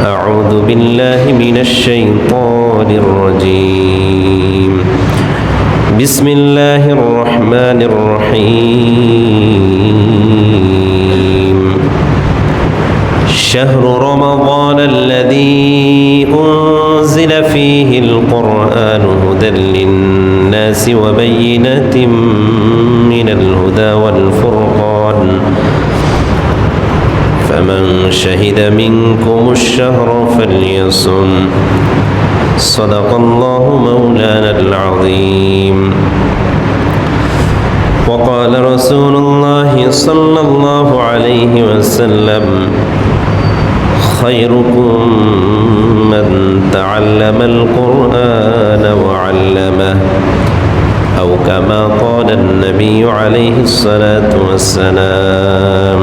أعوذ بالله من الشيطان الرجيم. بسم الله الرحمن الرحيم شهر رمضان الذي أنزل فيه القرآن هدى للناس وبينات من الهدى والفرقان. فمن شهد منكم الشهر فليصم. صدق الله مولانا العظيم. وقال رسول الله صلى الله عليه وسلم خيركم من تعلم القرآن وعلمه أو كما قال النبي عليه الصلاة والسلام.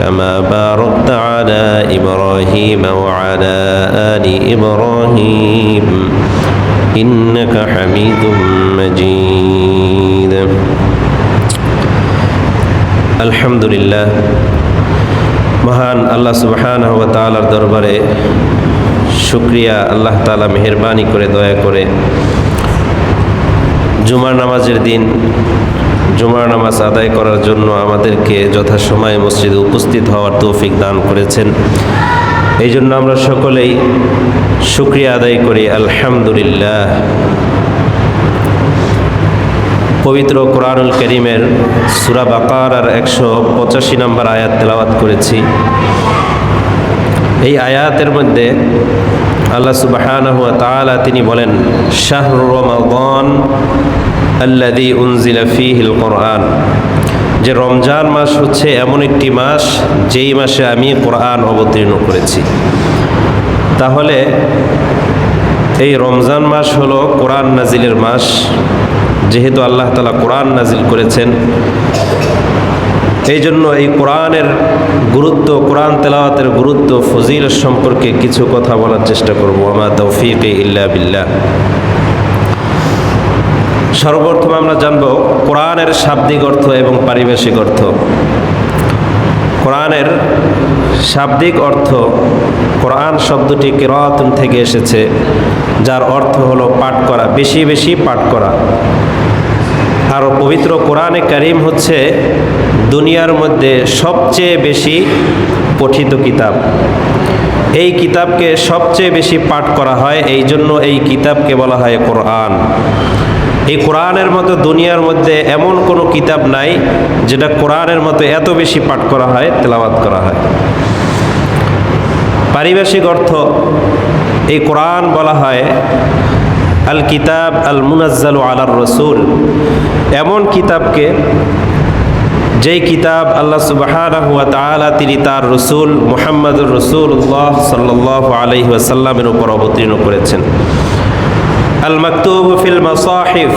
كما باركت على إبراهيم وعلى آل إبراهيم إنك حميد مجيد الحمد لله মহান আল্লাহ সুবহান ওয়া তাআলার দরবারে শুক্রিয়া আল্লাহ তাআলা মেহেরবানি করে দয়া করে জুমার নামাজের দিন জুমার নামাজ আদায় করার জন্য আমাদেরকে যথাসময়ে মসজিদে উপস্থিত হওয়ার তৌফিক দান করেছেন। এই জন্য আমরা সকলেই শুক্রিয়া আদায় করি, আলহামদুলিল্লাহ। পবিত্র কোরআনুল করিমের সুরা বাকার আর একশো পঁচাশি নম্বর আয়াত তেলাওয়াত করেছি। এই আয়াতের মধ্যে আল্লাহ তাআলা তিনি বলেন, শাহরু রমাদান আল্লাদি উনজিলা ফিহিল কোরআন। যে রমজান মাস হচ্ছে এমন একটি মাস, যেই মাসে আমি কোরআন অবতীর্ণ করেছি। তাহলে এই রমজান মাস হলো কোরআন নাজিলের মাস। যেহেতু আল্লাহ তালা কোরআন নাজিল করেছেন এই জন্য এই কোরআনের গুরুত্ব, কোরআন তেলাওয়াতের গুরুত্ব ফজিল সম্পর্কে কিছু কথা বলার চেষ্টা করব। আমার তৌফিক ইল্লা বিল্লাহ। সর্বপ্রথম আমরা জানব কোরআনের শাব্দিক অর্থ এবং পারিভাষিক অর্থ। কোরআনের শাব্দিক অর্থ কোরআন শব্দটি কেরাতুন থেকে এসেছে, যার অর্থ হলো পাঠ করা, বেশি বেশি পাঠ করা। আর পবিত্র কোরআনে কারিম হচ্ছে দুনিয়ার মধ্যে সবচেয়ে বেশি পঠিত কিতাব। এই কিতাবকে সবচেয়ে বেশি পাঠ করা হয়, এই জন্য এই কিতাবকে বলা হয় কোরআন। এই কোরআনের মতো দুনিয়ার মধ্যে এমন কোনো কিতাব নাই, যেটা কোরআনের মতো এত বেশি পাঠ করা হয়, তেলাওয়াত করা হয়। পারিভাষিক অর্থ, এই কোরআন বলা হয় আল কিতাব আল মুনাজ্জাল আলার রসুল। এমন কিতাবকে যেই কিতাব আল্লাহ তালা তিনি তার রসুল মোহাম্মদুর রসুল্লাহ সাল্লাহ আলহি আসাল্লামের উপর অবতীর্ণ করেছেন। আল মাকতুব ফিল মাসাহিফ,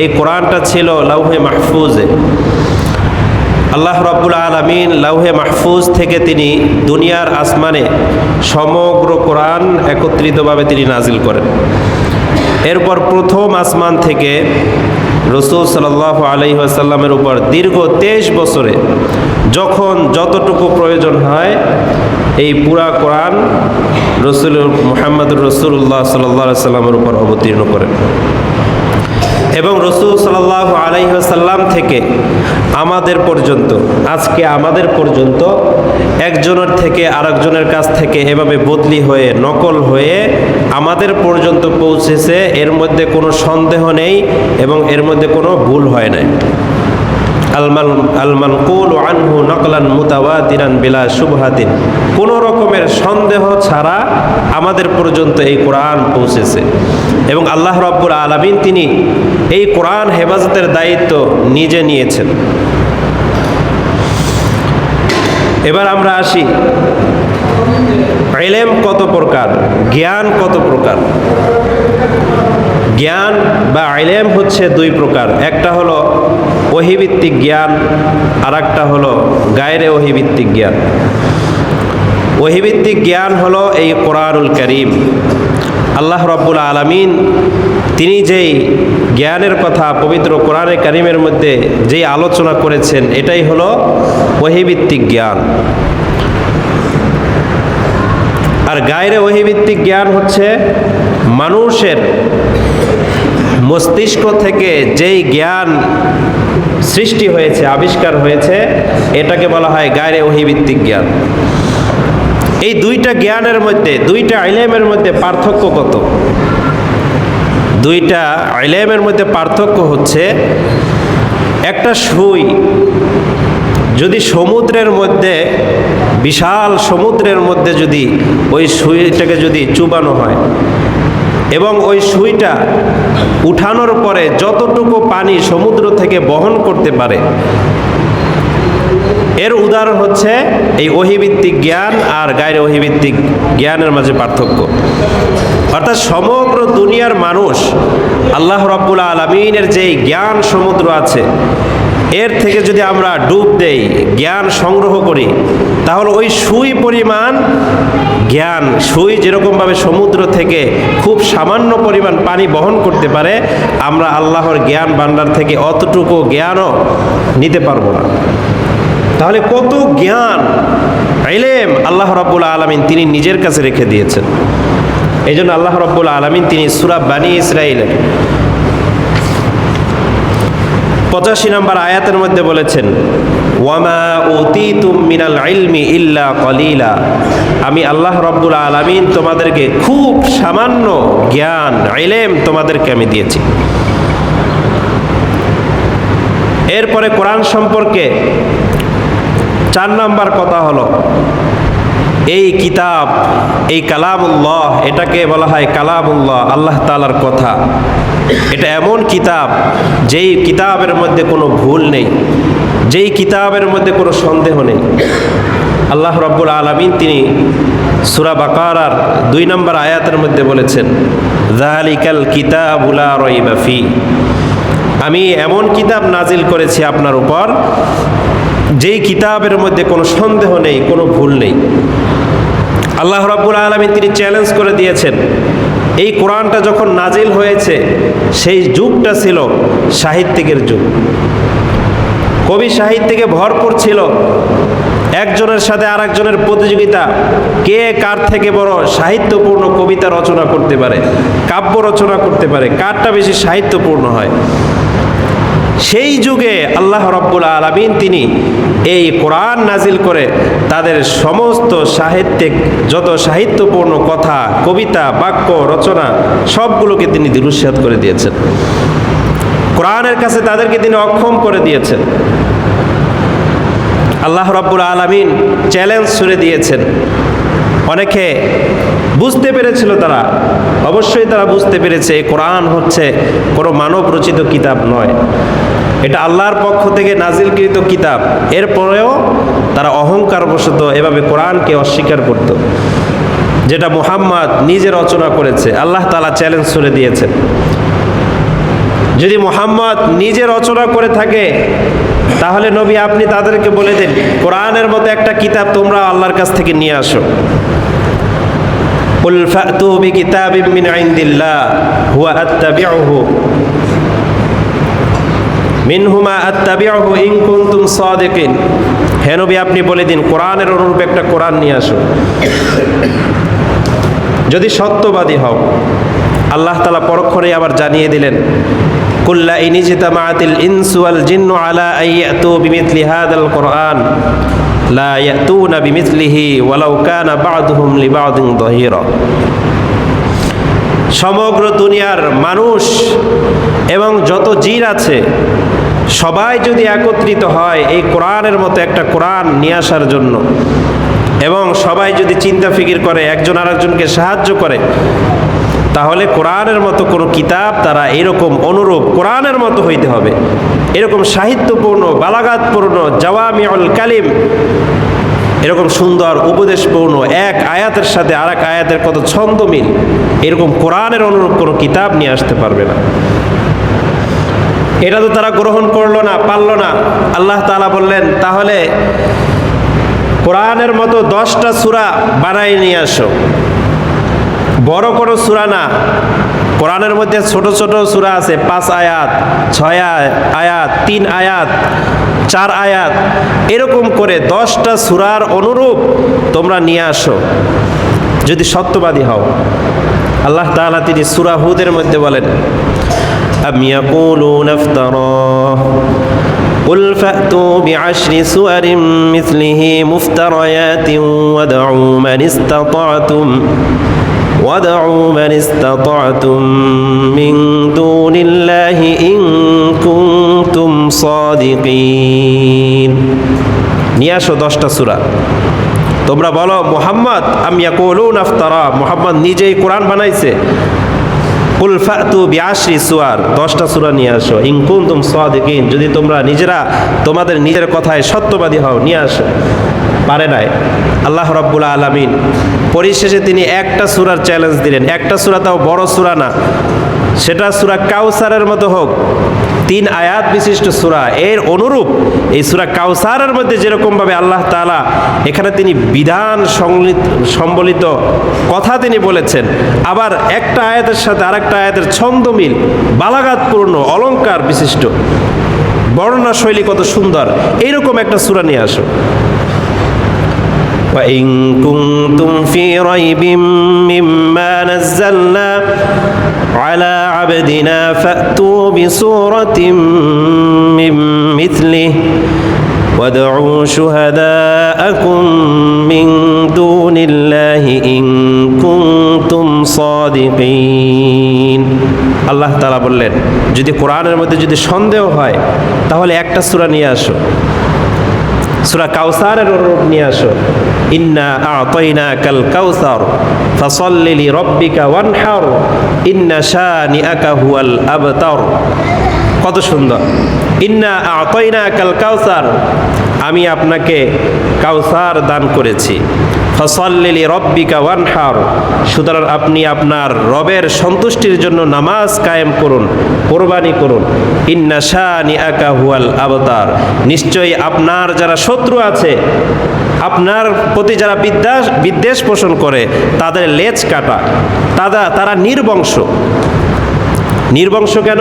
এই কোরআনটা ছিল লাউহে মাহফুজে। আল্লাহ রব্বুল আলমিন লাউহে মাহফুজ থেকে তিনি দুনিয়ার আসমানে সমগ্র কোরআন একত্রিতভাবে তিনি নাজিল করেন। এরপর প্রথম আসমান থেকে রসুল সাল্লাহ আলহিহাসাল্লামের উপর দীর্ঘ তেইশ বছরে যখন যতটুকু প্রয়োজন হয়, এই পুরা কোরআন রসুল মোহাম্মদ রসুল্লাহ সাল্লাহ সাল্লামের উপর অবতীর্ণ করেন। এবং রসুল সাল্লাহ আলাইসাল্লাম থেকে আমাদের পর্যন্ত, আজকে আমাদের পর্যন্ত একজনের থেকে আরেকজনের কাছ থেকে এভাবে বদলি হয়ে, নকল হয়ে আমাদের পর্যন্ত পৌঁছেছে, এর মধ্যে কোনো সন্দেহ নেই এবং এর মধ্যে কোনো ভুল হয় নাই। আলমান কুল আনহু নকলান মুতাওয়াতিরান বিলা শুভহাতিন কোনো রকমের সন্দেহ ছাড়া আমাদের পর্যন্ত এই কোরআন পৌঁছেছে। এবং আল্লাহ রব্বুর আলমিন তিনি এই কোরআন হেফাজতের দায়িত্ব নিজে নিয়েছেন। এবার আমরা আসি এলেম কত প্রকার, জ্ঞান কত প্রকার? জ্ঞান বা আইলেম হচ্ছে দুই প্রকার। একটা হলো ওহিভিত্তিক জ্ঞান আর একটা হলো গায়রে ওহিভিত্তিক জ্ঞান। ওহিভিত্তিক জ্ঞান হলো এই কোরআনুল করিম। আল্লাহ রব্বুল আলমিন তিনি যেই জ্ঞানের কথা পবিত্র কোরআনে করিমের মধ্যে যেই আলোচনা করেছেন, এটাই হলো ওহিভিত্তিক জ্ঞান। আর গায়রে ওহিভিত্তিক জ্ঞান হচ্ছে মানুষের মস্তিষ্ক থেকে যেই জ্ঞান সৃষ্টি হয়েছে, আবিষ্কার হয়েছে, এটাকে বলা হয় গায়রে ওহিভিত্তিক জ্ঞান। এই দুইটা জ্ঞানের মধ্যে, দুইটা আইলেমের মধ্যে পার্থক্য কত? দুইটা আইলেমের মধ্যে পার্থক্য হচ্ছে, একটা সুই যদি সমুদ্রের মধ্যে, বিশাল সমুদ্রের মধ্যে যদি ওই সুইটাকে যদি চুবানো হয় এবং ওই সুইটা উঠানোর পরে যতটুকু পানি সমুদ্র থেকে বহন করতে পারে। এর উদাহরণ হচ্ছে এই অহিভিত্তিক জ্ঞান আর গায়ের অহিভিত্তিক জ্ঞানের মাঝে পার্থক্য। অর্থাৎ সমগ্র দুনিয়ার মানুষ আল্লাহ রব্বুল আলমিনের যেই জ্ঞান সমুদ্র আছে এর থেকে যদি আমরা ডুব দেই, জ্ঞান সংগ্রহ করি, তাহলে ওই সুই পরিমাণ জ্ঞান, সুই যেরকমভাবে সমুদ্র থেকে খুব সামান্য পরিমাণ পানি বহন করতে পারে, আমরা আল্লাহর জ্ঞান ভাণ্ডার থেকে অতটুকু জ্ঞানও নিতে পারব না। তাহলে কত জ্ঞান এলেম আল্লাহ রব্বুল আলমিন তিনি নিজের কাছে রেখে দিয়েছেন। এই জন্য আল্লাহ রব্বুল আলমিন তিনি সুরাব বানী ইসরায়েলের পঁচাশি নম্বর আয়াতের মধ্যে বলেছেন, ওয়ামা অতীতুম মিনাল ইলমি ইল্লা কলিলা। আমি আল্লাহ রব্বুল আলমিন তোমাদেরকে খুব সামান্য জ্ঞান, ইলেম তোমাদেরকে আমি দিয়েছি। এরপরে কোরআন সম্পর্কে চার নাম্বার কথা হলো এই কিতাব, এই কালামুল্লাহ, এটাকে বলা হয় কালামুল্লাহ, আল্লাহ তালার কথা। এটা এমন কিতাব, যেই কিতাবের মধ্যে কোনো ভুল নেই, যেই কিতাবের মধ্যে কোনো সন্দেহ নেই। আল্লাহ রব্বুল আলমিন তিনি সুরা বাকারার দুই নম্বর আয়াতের মধ্যে বলেছেন জাহালিকাল কিতাবুলা রইবাফি আমি এমন কিতাব নাজিল করেছি আপনার উপর, যেই কিতাবের মধ্যে কোনো সন্দেহ নেই, কোনো ভুল নেই। আল্লাহ রাব্বুল আলমী তিনি চ্যালেঞ্জ করে দিয়েছেন। এই কোরআনটা যখন নাজিল হয়েছে, সেই যুগটা ছিল সাহিত্যিকের যুগ। কবি সাহিত্যিকে ভরপুর ছিল। একজনের সাথে আর একজনের প্রতিযোগিতা, কে কার থেকে বড় সাহিত্যপূর্ণ কবিতা রচনা করতে পারে, কাব্য রচনা করতে পারে, কারটা বেশি সাহিত্যপূর্ণ হয়। সেই যুগে আল্লাহ রব্বুল আলমিন তিনি এই কোরআন নাজিল করে তাদের সমস্ত সাহিত্যিক, যত সাহিত্যপূর্ণ কথা, কবিতা, বাক্য, রচনা, সবগুলোকে তিনি দিলুসাদ করে দিয়েছেন। কোরআনের কাছে তাদেরকে তিনি অক্ষম করে দিয়েছেন। আল্লাহ রব্বুল আলমিন চ্যালেঞ্জ ছুড়ে দিয়েছেন। অনেকে বুঝতে পেরেছিল তারা। অবশ্যই তারা বুঝতে পেরেছে, এই কোরআন হচ্ছে কোনো মানব রচিত কিতাব নয়। এটা আল্লাহর পক্ষ থেকে নাজিলকৃত কিতাব। এরপরেও তারা অহংকারবশত এভাবে কোরআনকে অস্বীকার করত। যেটা মুহাম্মদ নিজে রচনা করেছে, আল্লাহ তালা চ্যালেঞ্জ ছুড়ে দিয়েছেন। যদি মোহাম্মদ নিজে রচনা করে থাকে তাহলে নবী, আপনি তাদেরকে বলে দেন, কোরআনের মতো একটা কিতাব তোমরা আল্লাহর কাছ থেকে নিয়ে আসো। আপনি বলে দিন, কোরআনের অনুরূপ একটা কোরআন নিয়ে আসো। যদি সত্যবাদী হও, আল্লাহ তালা পরক্ষণে আবার জানিয়ে দিলেন কুল্লা ইনিজিতা মাতিল ইনসু আল জিন্নু আলা আইয়াতু বিমিথলি হাদাল কোরআন লা ইয়াতুনা বিমিথলিহি ওয়ালাউ কানা বা'দুহুম লিবা'দিন যহিরা সমগ্র দুনিয়ার মানুষ এবং যত জিন আছে, সবাই যদি একত্রিত হয় এই কোরআনের মতো একটা কোরআন নিয়ে আসার জন্য, এবং সবাই যদি চিন্তা ফিকির করে, একজন আরেকজনকে সাহায্য করে তাহলে কোরআনের মতো কোনো কিতাব তারা এরকম অনুরূপ কোরআনের মতো হইতে হবে। এরকম সাহিত্যপূর্ণ বালাগাতপূর্ণ জওয়ামিউল কালিম, এরকম সুন্দর, উপদেশপূর্ণ এক আয়াতের সাথে আর এক আয়াতের কত ছন্দ মিল, এরকম কোরআনের অনুরূপ কোনো কিতাব নিয়ে আসতে পারবে না। এটা তো তারা গ্রহণ করল না, পারল না। আল্লাহ তাআলা বললেন, তাহলে কোরআনের মতো দশটা সূরা বানাই নিয়ে আসো। বড় কোনো সুরা না। কোরআনের মধ্যে ছোট ছোট সুরা আছে, পাঁচ আয়াত, ছয় আয়াত, তিন আয়াত, চার আয়াত। এরকম করে দশটা সুরার অনুরূপ তোমরা নিয়ে আসো। যদি সত্যবাদী হও। আল্লাহ তাআলা তিনি সুরাহুদের মধ্যে বলেন, আম ইয়াকুলুনা قل فأتوا بعشر سور مثله مفتريات وادعوا من استطعتم وادعوا من استطعتم من دون الله إن كنتم صادقين নিয়ে আসো দশটা সুরা তোমরা বলো মোহাম্মদ আমি ইয়াকুলুন আফতারা মোহাম্মদ নিজেই কোরআন বানাইছে কুল ফাতু বিআশরি সুয়ার, দশটা সূরা নিয়ে আসো। ইন কুনতুম সাদিকিন, যদি তোমরা নিজেরা তোমাদের নিজের কথায় সত্যবাদী হও, নিয়ে আসো। পারে নাই। আল্লাহ রাব্বুল আলামিন পরিশেষে তিনি একটা সুরার চ্যালেঞ্জ দিলেন। একটা সূরা তাও বড় সুরা না। সেটা সূরা কাউসারের মতো হোক তিন আয়াত বিশিষ্ট সূরা এর অনুরূপ এই সূরা কাউসারের মধ্যে যেরকমভাবে আল্লাহ তাআলা এখানে তিনি বিধান সংলিত সম্বলিত কথা তিনি বলেছেন আবার একটা আয়াতের সাথে আরেকটা আয়াতের ছন্দমিল বালাগাতপূর্ণ অলংকার বিশিষ্ট বর্ণনা শৈলী কত সুন্দর এইরকম একটা সূরা নিয়ে আসো وإن كنتم في ريب مما نزلنا على عبدنا فأتوا بسورة من مثله وادعوا شهداءكم من دون الله إن كنتم صادقين আল্লাহ তালা বললেন যদি কোরআনের মধ্যে যদি সন্দেহ হয় তাহলে একটা সূরা নিয়ে আসো সূরা কাউসারের অনুরূপ নিয়ে আসো ইন্না আতাইনা কাল কাউসার ফাসাল্লি লি রাব্বিকা ওয়ানহার আবতার। কত সুন্দর। ইন্না আতাইনা কাল কাউসার। আমি আপনাকে কাউসার দান করেছি। ফসল্লি লি রব্বিকা ওয়ানহার। সুতরাং আপনি আপনার রবের সন্তুষ্টির জন্য নামাজ কায়েম করুন, কোরবানি করুন। ইন্না শানি আকা হুয়াল আবতার। নিশ্চয়ই আপনার যারা শত্রু আছে আপনার প্রতি যারা বিদ্বেষ বিদ্বেষ পোষণ করে, তাদের লেজ কাটা। তারা তারা নির্বংশ। নির্বংশ কেন?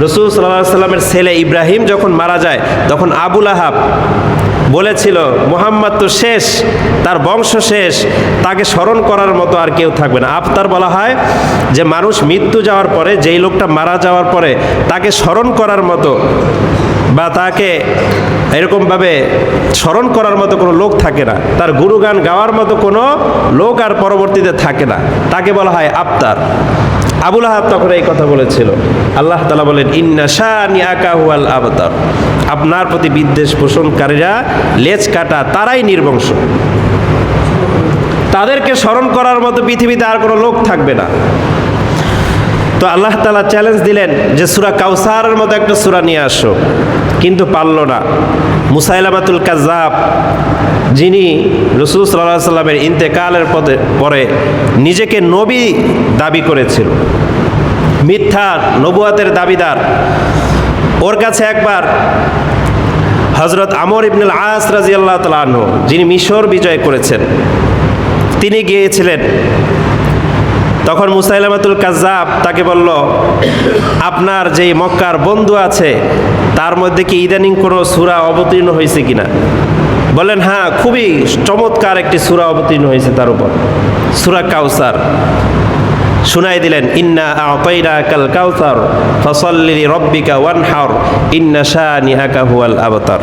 রসুল সাল্লাহ সাল্লামের ছেলে ইব্রাহিম যখন মারা যায়, তখন আবুল আহাব বলেছিল, মোহাম্মদ তো শেষ, তার বংশ শেষ, তাকে স্মরণ করার মতো আর কেউ থাকবে না। আফতার বলা হয় যে, মানুষ মৃত্যু যাওয়ার পরে, যেই লোকটা মারা যাওয়ার পরে, তাকে স্মরণ করার মতো বা তাকে এরকমভাবে স্মরণ করার মতো কোনো লোক থাকে না। তার গুরুগান গাওয়ার মতো কোনো লোক আর পরবর্তীতে থাকে না। তাকে বলা হয় আফতার আবুল আহাব তখন এই কথা বলেছিল। আল্লাহ তালা বলেন, ইন্না শানি আকা হুয়াল আবতার। আপনার প্রতি বিদ্বেষ পোষণকারীরা লেজ কাটা, তারাই নির্বংশ। তাদেরকে স্মরণ করার মতো পৃথিবীতে আর কোনো লোক থাকবে না। তো আল্লাহ তালা চ্যালেঞ্জ দিলেন যে, সুরা কাউসারের মতো একটা সুরা নিয়ে আসো। কিন্তু পারল না। মুসাইলামাতুল কাজাব যিনি রসুল সাল্লাহ সাল্লামের ইন্তেকালের পথে পরে নিজেকে নবী দাবি করেছিল, মিথ্যা নবুয়াতের দাবিদার। ওর কাছে একবার হজরত আমর ইবনুল আস রাজি আল্লাহ তালাহ যিনি মিশর বিজয় করেছেন, তিনি গিয়েছিলেন। তখন মুসাইলামাতুল কাজাব তাকে বলল, আপনার যেই মক্কার বন্ধু আছে তার মধ্যে কি ইদানিং কোনো সুরা অবতীর্ণ হয়েছে কিনা? বলেন হ্যাঁ খুবই চমৎকার একটি সুরা অবতীর্ণ হয়েছে তার উপর। সুরা কাউসার। শুনাই দিলেন, ইন্না আতাইনা কাল কাউসার ফসল্লি রব্বিকা ওয়ানহার, ইন্না শানিআকা হুয়াল আবতার।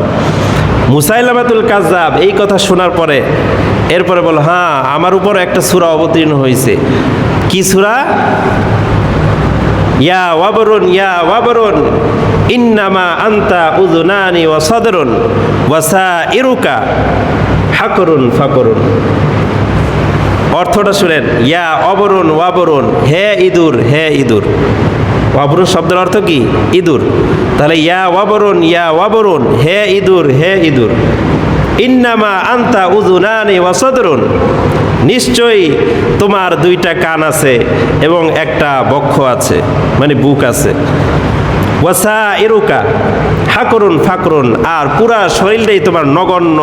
মুসাইলামাতুল কাজ্জাব এই কথা শোনার পরে, এরপরে বলো হ্যাঁ আমার উপর একটা সূরা অবতীর্ণ হয়েছে। কি সূরা? ইয়া ওয়াবরুন ইয়া ওয়াবরুন, ইন্নামা আন্তা উযুনানি ওয়া সাদরুন, ওয়া সাইরুকা হাকরুন ফাকরুন। অর্থটা শুনেন, ইয়া অবরুণ ওয়াবরুণ হে ইঁদুর হে ইঁদুর। ওয়াবরুণ শব্দের অর্থ কি? ইঁদুর। তাহলে ইয়া ওয়াবরুণ ইয়া ওয়াবরুণ হে ইঁদুর হে ইঁদুর। ইন্নামা আন্তা উজুনানি ওয়াসদরুন নিশ্চয়ই তোমার দুইটা কান আছে এবং একটা বক্ষ আছে মানে বুক আছে। ওয়াসা ইরুকা হাকরুন ফাকরুন, আর পুরা শরীরটাই তোমার নগণ্য,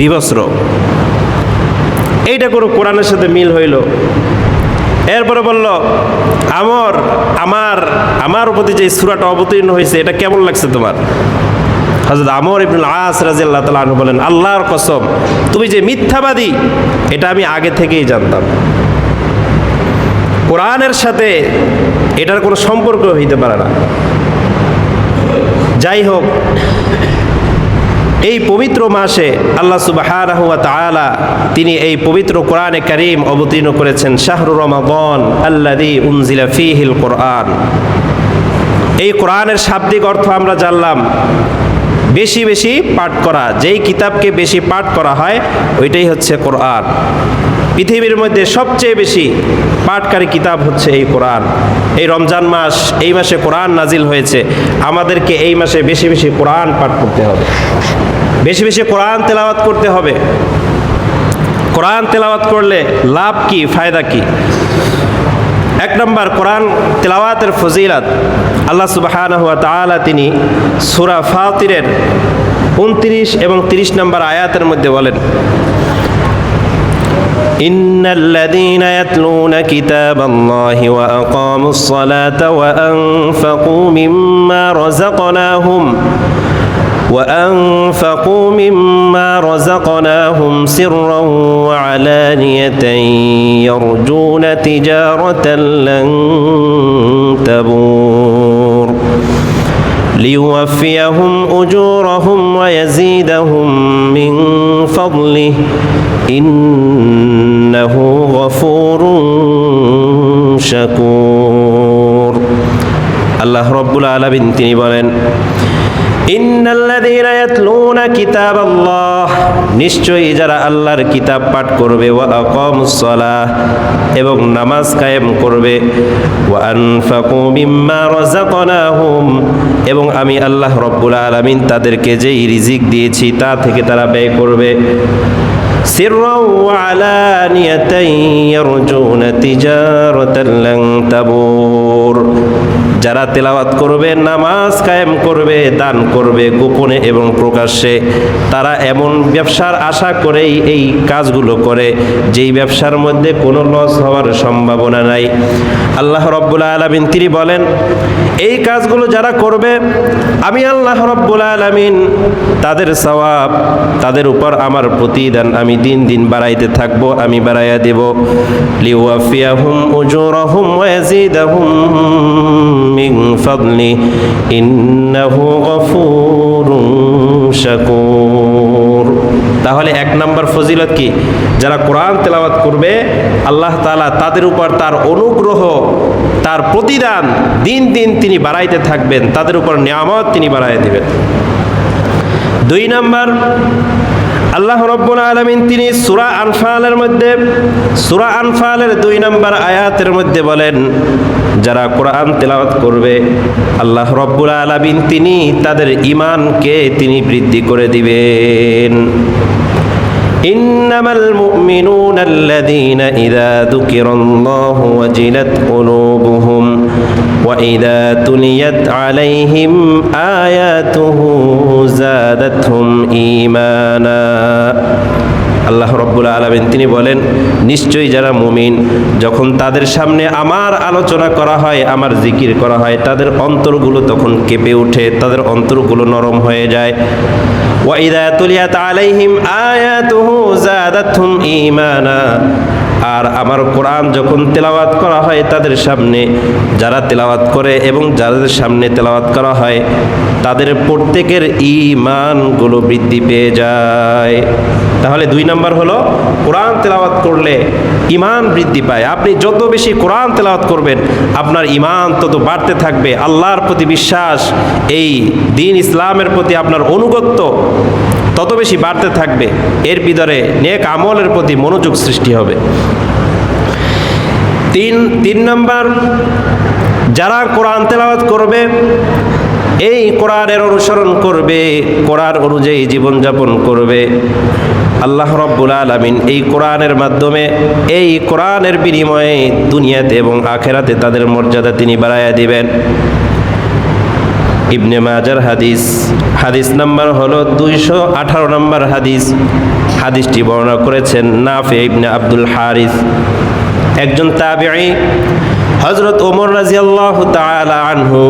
বিবস্ত্র। এইটা কোনো কোরআনের সাথে মিল হইল? এরপরে বলল, আমার আমার আমার প্রতি যে সুরাটা অবতীর্ণ হয়েছে, এটা কেমন লাগছে তোমার? হজরত আমর ইবনুল আস রাজিয়াল্লাহ তালা আনহু বলেন, আল্লাহর কসম, তুমি যে মিথ্যাবাদী, এটা আমি আগে থেকেই জানতাম। কোরআনের সাথে এটার কোনো সম্পর্ক হইতে পারে না। যাই হোক, এই পবিত্র মাসে আল্লাহ তাআলা তিনি এই পবিত্র কোরআনে কারীম অবতীর্ণ করেছেন, শাহরু রমাদান আল্লাযী উনজিলা ফীহিল কোরআন। এই কোরআনের শাব্দিক অর্থ আমরা জানলাম বেশি বেশি পাঠ করা, যেই কিতাবকে বেশি পাঠ করা হয়, ওইটাই হচ্ছে কোরআন। পৃথিবীর মধ্যে সবচেয়ে বেশি পাঠকারী কিতাব হচ্ছে এই কোরআন। এই রমজান মাস, এই মাসে কোরআন নাজিল হয়েছে। আমাদেরকে এই মাসে বেশি বেশি কোরআন পাঠ করতে হবে। বেশি বেশি কোরআন তেলাওয়াত করতে হবে। কোরআন তেলাওয়াত করলে লাভ কি, ফায়দা কি? এক নম্বর কোরআন তেলাওয়াতের ফজিলাত আল্লাহ সুবাহানহ তাআলা তিনি সূরা ফাতিরের উনত্রিশ এবং তিরিশ নম্বর আয়াতের মধ্যে বলেন إن الذين يتلون كتاب الله وأقاموا الصلاة وأنفقوا مما رزقناهم وأنفقوا مما رزقناهم سرا وعلانية يرجون تجارة لن تبور ليوفيهم أجورهم ويزيدهم من فضله إنه غفور شكور আল্লাহ রব্বুল আলমিন তিনি বলেন ইন্নাল্লাযীনা ইয়াতলুনা কিতাবাল্লাহ নিশ্চয়ই যারা আল্লাহর কিতাব পাঠ করবে ওয়া আকামুস সালাহ এবং নামাজ কায়েম করবে ওয়া আনফাকু মিম্মা রাযাকনাহুম এবং আমি আল্লাহ রব্বুল আলামিন তাদেরকে যেই রিজিক দিয়েছি তা থেকে তারা ব্যয় করবে سرا وعلانية يرجون تجارة لن تبور যারা তেলাওয়াত করবে, নামাজ কায়েম করবে, দান করবে গোপনে এবং প্রকাশ্যে, তারা এমন ব্যবসার আশা করেই এই কাজগুলো করে, যেই ব্যবসার মধ্যে কোনো লস হওয়ার সম্ভাবনা নাই। আল্লাহ রব্বুল আলমিন তিনি বলেন, এই কাজগুলো যারা করবে, আমি আল্লাহ রব্বুল আলমিন তাদের সওয়াব, তাদের উপর আমার প্রতিদান আমি দিন দিন বাড়াইতে থাকব, আমি বাড়াইয়া দেব। লিওয়াফিয়াহুম উজুরহুম ওয়াজিদাহুম মিন ফাদলি ইন্নাহু গফুরুন শাকুর তাহলে এক নম্বর ফজিলত কি? যারা কোরআন তেলাওয়াত করবে, আল্লাহ তালা তাদের উপর তার অনুগ্রহ, তার প্রতিদান দিন দিন তিনি বাড়াইতে থাকবেন, তাদের উপর নিয়ামত তিনি বাড়াই দেবেন। দুই নম্বর, আল্লাহ রব্বুল আলমিন তিনি সুরা আনফালের মধ্যে, সুরা আনফালের দুই নম্বর আয়াতের মধ্যে বলেন যারা কোরআন তেলাওয়াত করবে আল্লাহ রব্বুল আলমিন তিনি তাদের ইমানকে তিনি বৃদ্ধি করে দিবেন إنما المؤمنون الذين إذا ذكر الله وجلت قلوبهم وإذا تليت عليهم آياته زادتهم إيمانا আল্লাহ রব্বুল আলমেন, তিনি বলেন, নিশ্চয়ই যারা মুমিন, যখন তাদের সামনে আমার আলোচনা করা হয়, আমার জিকির করা হয়, তাদের অন্তরগুলো তখন কেঁপে ওঠে, তাদের অন্তরগুলো নরম হয়ে যায়। আলাইহিম আর আমার কোরআন যখন তেলাওয়াত করা হয়, তাদের সামনে যারা তেলাওয়াত করে এবং যাদের সামনে তেলাওয়াত করা হয়, তাদের প্রত্যেকের ইমানগুলো বৃদ্ধি পেয়ে যায়। তাহলে দুই নাম্বার হলো, কোরআন তেলাওয়াত করলে ইমান বৃদ্ধি পায়। আপনি যত বেশি কোরআন তেলাওয়াত করবেন, আপনার ইমান তত বাড়তে থাকবে। আল্লাহর প্রতি বিশ্বাস, এই দিন ইসলামের প্রতি আপনার অনুগত্য তত বেশি বাড়তে থাকবে। এর ভিতরে নেক আমলের প্রতি মনোযোগ সৃষ্টি হবে। তিন তিন নম্বর, যারা কোরআন তেলাওয়াত করবে এই কোরআনের অনুসরণ করবে, কোরআন অনুযায়ী জীবনযাপন করবে। আল্লাহ রব্বুল আলমিন এই কোরআনের মাধ্যমে, এই কোরআনের বিনিময়ে দুনিয়াতে এবং আখেরাতে তাদের মর্যাদা তিনি বাড়াইয়া দিবেন। ইবনে মাজার হাদিস হাদিস নাম্বার হলো দুইশো আঠারো নম্বর হাদিস। হাদিসটি বর্ণনা করেছেন নাফে ইবনে আব্দুল হারিস। একজন তাবিঈ হজরত ওমর রাজিয়াল্লাহ তাআলা আনহু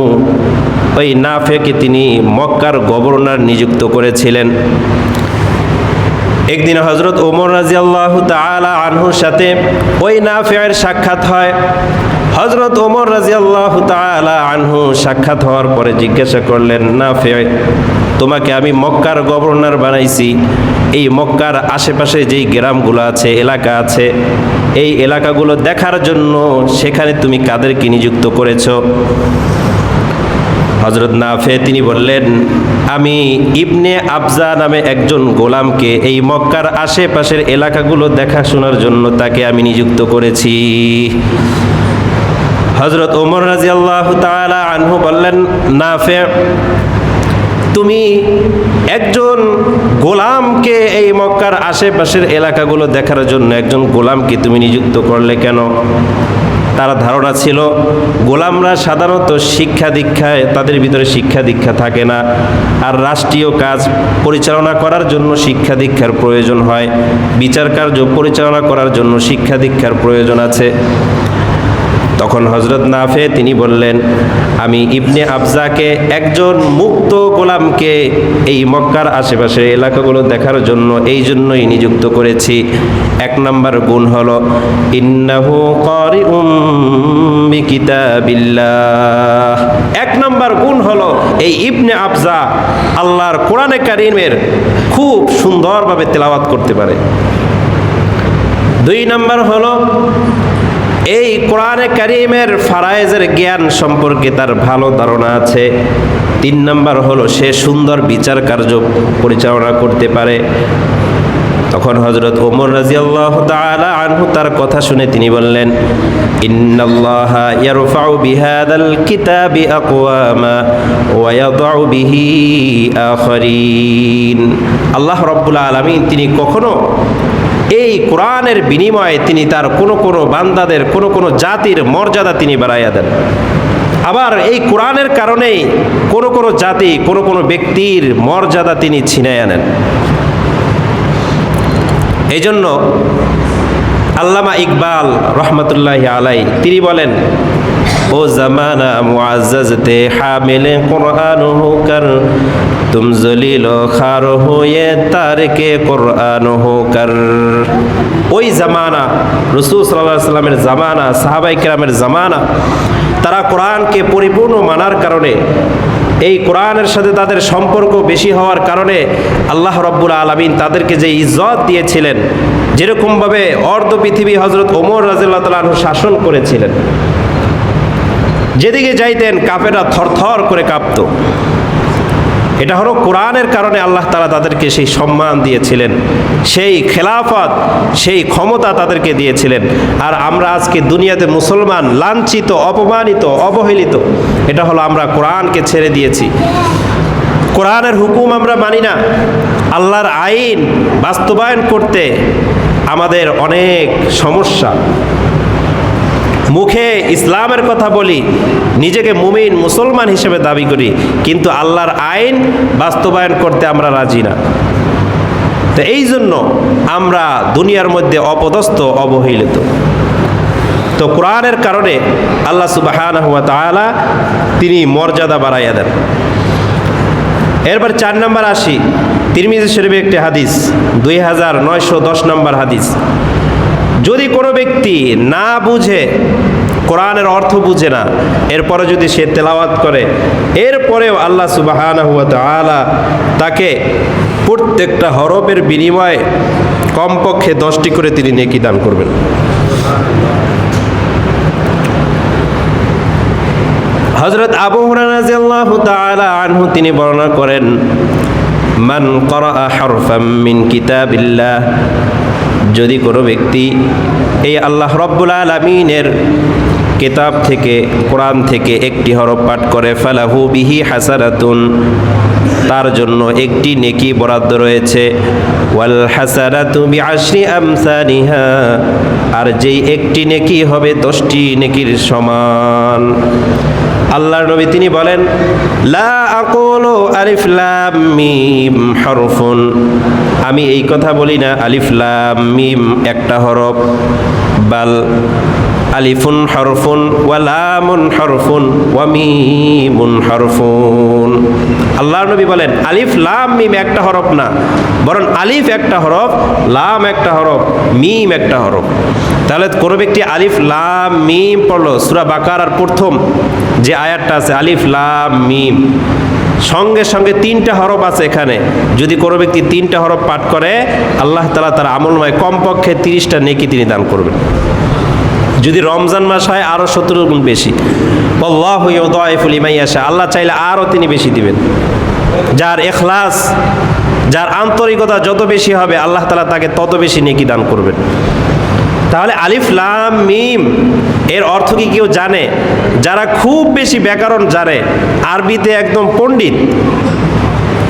ওই নাফেকে তিনি মক্কার গভর্নর নিযুক্ত করেছিলেন। একদিন হজরত ওমর রাজিয়াল্লাহ তাআলা আনহুর সাথে ওই নাফের সাক্ষাৎ হয়। হজরত ওমর রাজিয়াল্লাহ তাআলা আনহু সাক্ষাৎ হওয়ার পরে জিজ্ঞাসা করলেন, নাফে, তোমাকে আমি মক্কার গভর্নর বানাইছি। এই মক্কার আশেপাশে যেই গ্রামগুলো আছে, এলাকা আছে, এই এলাকাগুলো দেখার জন্য সেখানে তুমি কাদেরকে নিযুক্ত করেছ? হজরত নাফে, তিনি বললেন, আমি ইবনে আবজা নামে একজন গোলামকে এই মক্কার আশেপাশের এলাকাগুলো দেখাশোনার জন্য তাকে আমি নিযুক্ত করেছি। হজরত ওমর রাজি আল্লাহ আনহু বললেন, নাফে, তুমি একজন গোলামকে এই মক্কার আশেপাশের এলাকাগুলো দেখার জন্য একজন গোলামকে তুমি নিযুক্ত করলে কেন? তার ধারণা ছিল, গোলামরা সাধারণত শিক্ষা দীক্ষায় তাদের ভিতরে শিক্ষা দীক্ষা থাকে না। আর রাষ্ট্রীয় কাজ পরিচালনা করার জন্য শিক্ষা দীক্ষার প্রয়োজন হয়। বিচার কার্য পরিচালনা করার জন্য শিক্ষা দীক্ষার প্রয়োজন আছে। তখন হজরত নাফে তিনি বললেন, আমি ইবনে আফজাকে একজন মুক্ত গোলামকে এই মক্কার আশেপাশের এলাকাগুলো দেখার জন্য এই জন্যই নিযুক্ত করেছি। এক নম্বর গুণ হল, ইন্নাহু বিকিতাবিল্লাহ। এক নম্বর গুণ হলো, এই ইবনে আফজা আল্লাহর কোরআনে কারিমের খুব সুন্দরভাবে তেলাওয়াত করতে পারে। দুই নম্বর হলো এই কোরআনে কারিমের ফারায়েজের জ্ঞান সম্পর্কে তার ভালো ধারণা আছে। তিন নম্বর হলো, সে সুন্দর বিচার কার্য পরিচালনা করতে পারে। তখন হজরত ওমর রাজি আল্লাহ আনহু তার কথা শুনে তিনি বললেন আল্লাহ রাব্বুল আলামিন তিনি কখনো এই কোরআনের বিনিময়ে তিনি তার কোনো কোনো বান্দাদের, কোনো কোনো জাতির মর্যাদা তিনি বাড়াইয়া দেন। আবার এই কোরআনের কারণেই কোনো কোনো জাতি, কোনো কোনো ব্যক্তির মর্যাদা তিনি ছিনাই আনেন এই জন্য আল্লামা ইকবাল রহমতুল্লাহ আলাই তিনি বলেন, ও জামানা মুআজ্জাজতে হামিলে কোরআন হোকার তুম জলিল খার হয়ে তারকে কোরআন হোকার। ওই জামানা, রসুল সাল্লাহ সাল্লামের জামানা সাহাবাই কেরামের জামানা, তারা কোরআনকে পরিপূর্ণ মানার কারণে, এই কোরআনের সাথে তাদের সম্পর্ক বেশি হওয়ার কারণে আল্লাহ রব্বুল আলমিন তাদেরকে যে ইজ্জত দিয়েছিলেন, যেরকমভাবে অর্ধ পৃথিবী হজরত ওমর রাজিল্লাহ তালু শাসন করেছিলেন। যেদিকে যাইতেন কাপেরা থরথর করে কাঁপত। এটা হলো কোরআনের কারণে আল্লাহ তালা তাদেরকে সেই সম্মান দিয়েছিলেন, সেই খেলাফত, সেই ক্ষমতা তাদেরকে দিয়েছিলেন। আর আমরা আজকে দুনিয়াতে মুসলমান, লাঞ্ছিত, অপমানিত, অবহেলিত, এটা হলো আমরা কোরআনকে ছেড়ে দিয়েছি। কোরআনের হুকুম আমরা মানি না। আল্লাহর আইন বাস্তবায়ন করতে আমাদের অনেক সমস্যা। মুখে ইসলামের কথা বলি, নিজেকে মুমিন, মুসলমান হিসেবে দাবি করি, কিন্তু আল্লাহর আইন বাস্তবায়ন করতে আমরা রাজি না। তো এই জন্য আমরা দুনিয়ার মধ্যে অপদস্থ, অবহেলিত। তো কোরআনের কারণে আল্লাহ সুবাহান হুয়া তিনি মর্যাদা বাড়াইয়া দেন। এরপর চার নম্বর আসি, তিরমিজি শরীফে একটি হাদিস, দুই হাজার নয়শো দশ নম্বর হাদিস। যদি কোনো ব্যক্তি না বুঝে, কোরআনের অর্থ বুঝে না, এরপরে যদি সে তেলাওয়াত করে, এরপরেও আল্লাহ সুবাহান হুয়া তাকে প্রত্যেকটা হরফের বিনিময়ে কমপক্ষে দশটি করে তিনি নেকি দান করবেন। হজরত আবু তাআলা আনহু তিনি বর্ণনা করেন মান করা হরফাম মিন কিতাবিল্লাহ। যদি কোনো ব্যক্তি এই আল্লাহ রব্বুল আলমিনের কিতাব থেকে, কোরআন থেকে একটি হরফ পাঠ করে, ফালাহু বিহি হাসারাতুন তার জন্য একটি নেকি বরাদ্দ রয়েছে, ওয়াল হাসারাতু বিআশরি আমসালিহা আর যেই একটি নেকি হবে দশটি নেকির সমান। আল্লাহর নবী তিনি বলেন, লা আকুলু আলিফ লাম মিম হরফুন। আমি এই কথা বলি না, আলিফ লাম মিম একটা হরফ, বাল আলিফুন হরফুন, ওয়া লামুন হরফুন, ওয়া মিমুন হরফুন। আল্লাহর নবী বলেন, আলিফ, লাম, মিম একটা হরফ না। বরং আলিফ একটা হরফ, লাম একটা হরফ, মিম একটা হরফ। তাহলে কোনো ব্যক্তি আলিফ, লাম, মিম পড়ল, সুরা বাকার আর প্রথম যে আয়াতটা আছে, আলিফ, লাম, মিম। সঙ্গে সঙ্গে তিনটা হরফ আছে এখানে। যদি কোনো ব্যক্তি তিনটা হরফ পাঠ করে, আল্লাহ তালা তার আমলময় কমপক্ষে তিরিশটা নেকি তিনি দান করবেন। যদি রমজান মাস হয় আরও সতেরো গুণ বেশি। আল্লাহ দয়ফুল আল্লাহ চাইলে আরও তিনি বেশি দিবেন। যার এখলাস, যার আন্তরিকতা যত বেশি হবে, আল্লাহ তালা তাকে তত বেশি নেকি দান করবেন। তাহলে আলিফ, লাম, মিম, এর অর্থ কি কেউ জানে? যারা খুব বেশি ব্যাকরণ জানে, আরবিতে একদম পণ্ডিত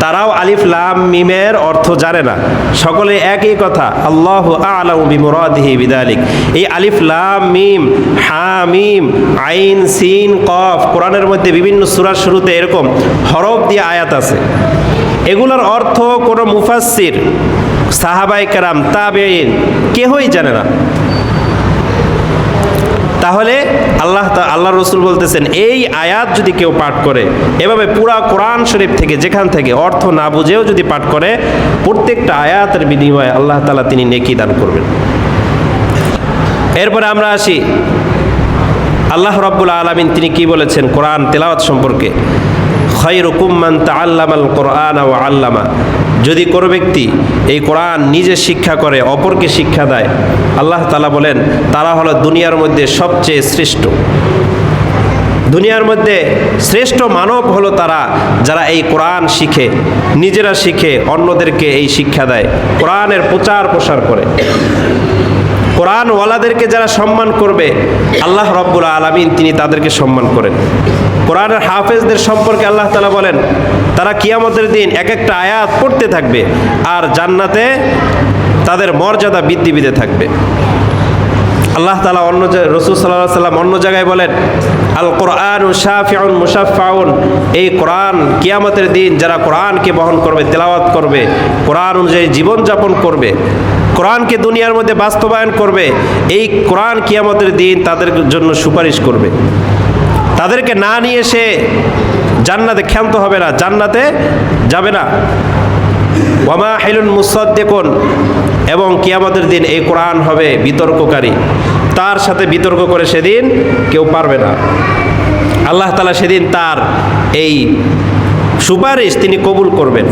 তারাও আলিফ, লাম, মিমের অর্থ জানে না। সকলে একই কথা, আল্লাহ আলাম বিমুরাদিহি বিদালিক। এই আলিফ, লাম, মিম, হা, মিম, আইন, সিন, কফ, কোরআনের মধ্যে বিভিন্ন সুরার শুরুতে এরকম হরফ দিয়ে আয়াত আছে। এগুলোর অর্থ কোনো মুফাসসির সাহাবাই কেরাম তাবেইন কেহই জানে না। তাহলে আল্লাহ আল্লাহ রসুল বলতেছেন, এই আয়াত যদি কেউ পাঠ করে, এভাবে পুরা কোরআন শরীফ থেকে যেখান থেকে অর্থ না বুঝেও যদি পাঠ করে, প্রত্যেকটা আয়াতের বিনিময়ে আল্লাহ তালা তিনি নেকি দান করবেন। এরপরে আমরা আসি, আল্লাহ রব্বুল আলমিন তিনি কি বলেছেন কোরআন তেলাওয়াত সম্পর্কে? কোরআন আল্লামা। যদি কোনো ব্যক্তি এই কোরআন নিজে শিক্ষা করে, অপরকে শিক্ষা দেয়, আল্লাহ তালা বলেন, তারা হলো দুনিয়ার মধ্যে সবচেয়ে শ্রেষ্ঠ। দুনিয়ার মধ্যে শ্রেষ্ঠ মানব হলো তারা যারা এই কোরআন শিখে, নিজেরা শিখে অন্যদেরকে এই শিক্ষা দেয়, কোরআনের প্রচার প্রসার করে। কোরআন ওয়ালাদেরকে যারা সম্মান করবে, আল্লাহ রব্বুল আলমিন তিনি তাদেরকে সম্মান করেন। কোরআনের হাফেজদের সম্পর্কে আল্লাহ তালা বলেন, তারা কিয়ামতের দিন এক একটা আয়াত পড়তে থাকবে আর জান্নাতে তাদের মর্যাদা বৃদ্ধি পেতে থাকবে। আল্লাহ তালা অন্য রসুল সাল্লাহ সাল্লাম অন্য জায়গায় বলেন আল কোরআন শাফিউন মুসাফাউন এই কোরআন কিয়ামতের দিন যারা কোরআনকে বহন করবে, তেলাওয়াত করবে, কোরআন অনুযায়ী জীবনযাপন করবে, কোরআনকে দুনিয়ার মধ্যে বাস্তবায়ন করবে, এই কোরআন কিয়ামতের দিন তাদের জন্য সুপারিশ করবে। তাদেরকে না নিয়ে সে জান্নাতে ক্ষান্ত হবে না, জান্নাতে যাবে না। ওয়ামা হেলুন মুসাদ্দেকুন, এবং কিয়ামতের দিন এই কোরআন হবে বিতর্ককারী। তার সাথে বিতর্ক করে সেদিন কেউ পারবে না। আল্লাহ তালা সেদিন তার এই সুপারিশ তিনি কবুল করবেন।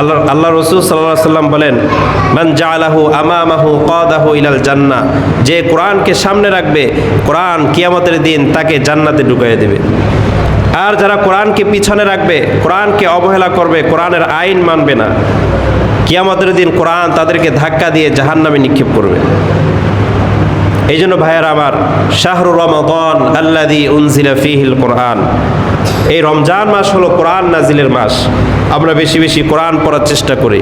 আল্লাহ আল্লাহ রসুল সাল্লাহ সাল্লাম বলেন, মান জালাহু আমামাহু কদাহু ইলাল জান্না যে কোরআনকে সামনে রাখবে, কোরআন কিয়ামতের দিন তাকে জান্নাতে ঢুকিয়ে দেবে। আর যারা কোরআনকে পিছনে রাখবে, কোরআনকে অবহেলা করবে, কোরআনের আইন মানবে না, কিয়ামতের দিন কোরআন তাদেরকে ধাক্কা দিয়ে জাহান নামে নিক্ষেপ করবে। এই জন্য ভাইয়ার আমার শাহরুর রমাদন আল্লাদি উনজিলা ফিহিল কোরআন। এই রমজান মাস হলো কোরআন নাজিলের মাস। আমরা বেশি বেশি কোরআন পড়ার চেষ্টা করি।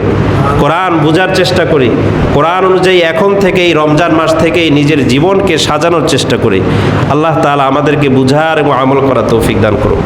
কোরআন বোঝার চেষ্টা করি। কোরআন অনুযায়ী এখন থেকেই, রমজান মাস থেকেই নিজের জীবনকে সাজানোর চেষ্টা করি। আল্লাহ তালা আমাদেরকে বুঝার এবং আমল করা তৌফিক দান করুন